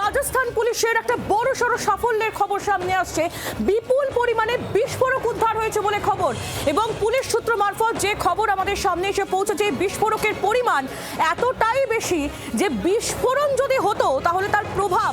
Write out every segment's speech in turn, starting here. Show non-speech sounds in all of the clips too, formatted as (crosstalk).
রাজস্থান পুলিশের একটা বড় সড়ো সাফল্যের খবর সামনে আসছে। বিপুল পরিমাণে বিস্ফোরক উদ্ধার হয়েছে বলে খবর। এবং পুলিশ সূত্র মারফত যে খবর আমাদের সামনে এসে পৌঁছেছে বিস্ফোরকের পরিমাণ এতটাই বেশি যে বিস্ফোরণ যদি হতো, তাহলে তার প্রভাব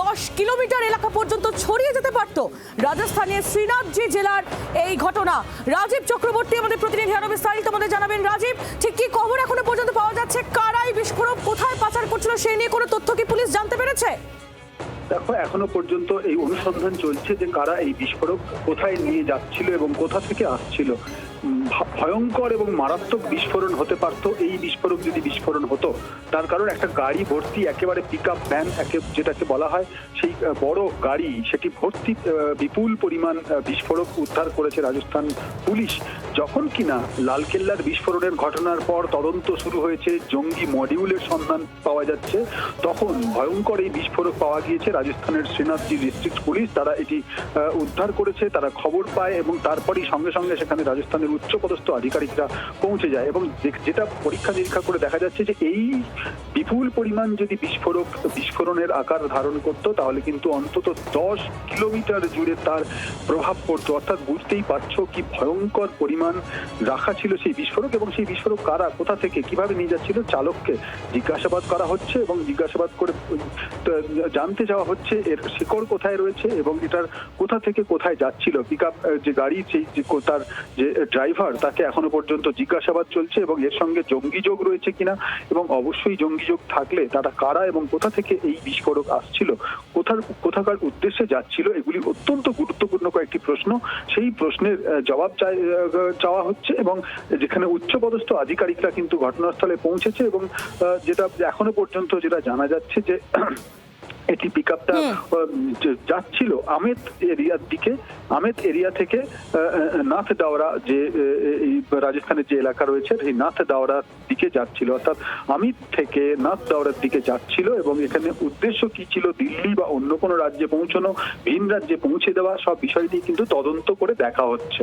দশ কিলোমিটার এলাকা পর্যন্ত ছড়িয়ে যেতে পারত। রাজস্থানের শ্রীনাথজি জেলার এই ঘটনা। রাজীব চক্রবর্তী আমাদের প্রতিনিধি আরও বিস্তারিত আমাদের জানাবেন। রাজীব, ঠিক কি খবর এখনও পর্যন্ত পাওয়া যাচ্ছে? কারাই সেই নিয়ে কোনো তথ্য কি পুলিশ জানতে পেরেছে? দেখো, এখনও পর্যন্ত এই অনুসন্ধান চলছে যে কারা এই বিস্ফোরক কোথায় নিয়ে যাচ্ছিল এবং কোথা থেকে আসছিল। ভয়ঙ্কর এবং মারাত্মক বিস্ফোরণ হতে পারত। এই বিস্ফোরক যদি বিস্ফোরণ হতো, তার কারণ একটা গাড়ি ভর্তি, একেবারে পিক আপ ভ্যান যেটাকে বলা হয়, সেই বড় গাড়ি, সেটি ভর্তি বিপুল পরিমাণ বিস্ফোরক উদ্ধার করেছে রাজস্থান পুলিশ। যখন কিনা লালকেল্লার বিস্ফোরণের ঘটনার পর তদন্ত শুরু হয়েছে, জঙ্গি মডিউলের সন্ধান পাওয়া যাচ্ছে, তখন ভয়ঙ্কর এই বিস্ফোরক পাওয়া গিয়েছে রাজস্থানের শ্রীনাথজি ডিস্ট্রিক্ট পুলিশ। তারা এটি উদ্ধার করেছে, তারা খবর পায় এবং তারপরেই সঙ্গে সঙ্গে সেখানে রাজস্থানের উচ্চপদস্থ আধিকারিকরা পৌঁছে যায় এবং যেটা পরীক্ষা নিরীক্ষা করে দেখা যাচ্ছে যে এই বিপুল পরিমাণ যদি বিস্ফোরক, বিস্ফোরণের আকার ধারণ করত, তাহলে কিন্তু অন্তত দশ কিলোমিটার জুড়ে তার প্রভাব পড়তো। অর্থাৎ বুঝতেই পারছ কি ভয়ঙ্কর পরিমাণ রাখা ছিল সেই বিস্ফোরক এবং সেই বিস্ফোরক কারা, কোথা থেকে কীভাবে নিয়ে যাচ্ছিল চালককে জিজ্ঞাসাবাদ করা হচ্ছে এবং জিজ্ঞাসাবাদ করে জানতে যাওয়া হচ্ছে এর শিকড় কোথায় রয়েছে এবং এটার কোথা থেকে কোথায় যাচ্ছিল। পিক যে গাড়ি, সেই তার যে ড্রাইভার তাকে এখনও পর্যন্ত জিজ্ঞাসাবাদ চলছে এবং এর সঙ্গে জঙ্গি যোগ রয়েছে কিনা এবং অবশ্যই জঙ্গি যোগ থাকলে তারা কারা এবং কোথা থেকে এই বিস্ফোরক আসছিল, কোথার, কোথাকার উদ্দেশ্যে যাচ্ছিল, এগুলি অত্যন্ত গুরুত্বপূর্ণ কয়েকটি প্রশ্ন। সেই প্রশ্নের জবাব চাই- চাওয়া হচ্ছে এবং যেখানে উচ্চপদস্থ আধিকারিকরা কিন্তু ঘটনাস্থলে পৌঁছেছে এবং যেটা এখনও পর্যন্ত যেটা জানা যাচ্ছে যে (clears throat) এটি পিক আপটা যাচ্ছিল আমেদ এরিয়ার দিকে আমেদ এরিয়া থেকে নাথ দাওরা যে রাজস্থানের যে এলাকা রয়েছে সেই নাথ দাওরার দিকে যাচ্ছিল। অর্থাৎ আমিত থেকে নাথ দাওরার দিকে যাচ্ছিল এবং এখানে উদ্দেশ্য কি ছিল দিল্লি বা অন্য কোনো রাজ্যে পৌঁছানো ভিন রাজ্যে পৌঁছে দেওয়া সব বিষয়টি কিন্তু তদন্ত করে দেখা হচ্ছে।